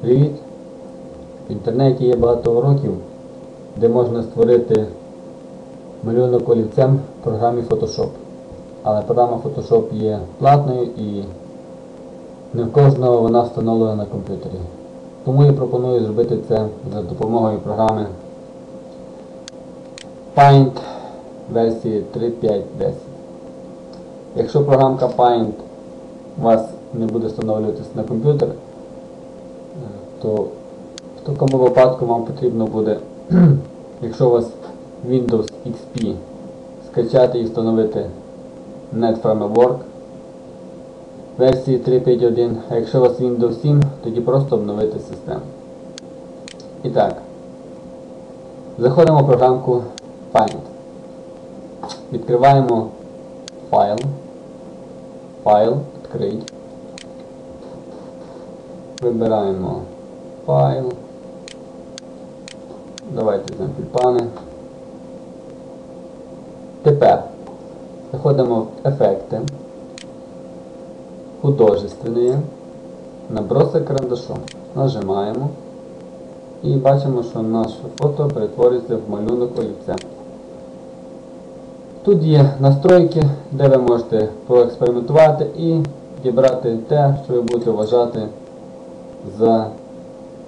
Привіт! В інтернеті є багато уроків, де можна створити малюнок олівцем в програмі Photoshop. Але програма Photoshop є платною і не в кожного вона встановлена на комп'ютері. Тому я пропоную зробити це за допомогою програми Paint версії 3.5.10. Якщо програмка Paint вас не буде встановлюватися на комп'ютер, то в такому випадку вам потрібно буде, якщо у вас Windows XP, скачати і встановити Net Framework версії 3.5.1, а якщо у вас Windows 7, тоді просто обновити систему. І так, заходимо в програмку Paint. Відкриваємо файл. Файл, відкрить. Вибираємо файл. Давайте візьмемо тюльпани. Тепер заходимо в ефекти. Художественные. Наброси карандашом. Нажимаємо. І бачимо, що наше фото перетворюється в малюнок олівцем. Тут є настройки, де ви можете проекспериментувати і дібрати те, що ви будете вважати за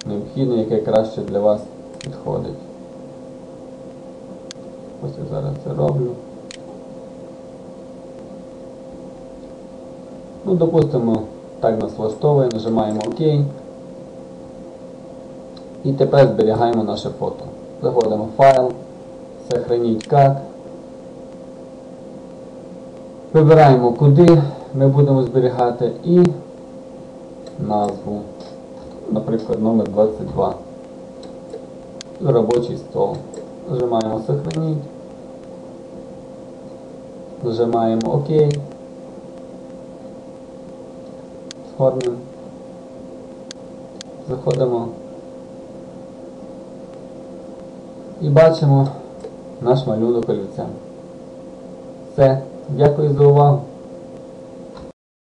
необхідне, яке краще для вас підходить. Ось я зараз це роблю. Ну, допустимо, так нас влаштовує, нажимаємо ОК. І тепер зберігаємо наше фото. Заходимо в файл, сохраніть як. Вибираємо, куди ми будемо зберігати і назву. Наприклад, номер 22. Робочий стол. Нажимаємо Сохраніть. Нажимаємо ОК. Оформимо. Заходимо і бачимо наш малюнок олівцем. Все. Дякую за увагу.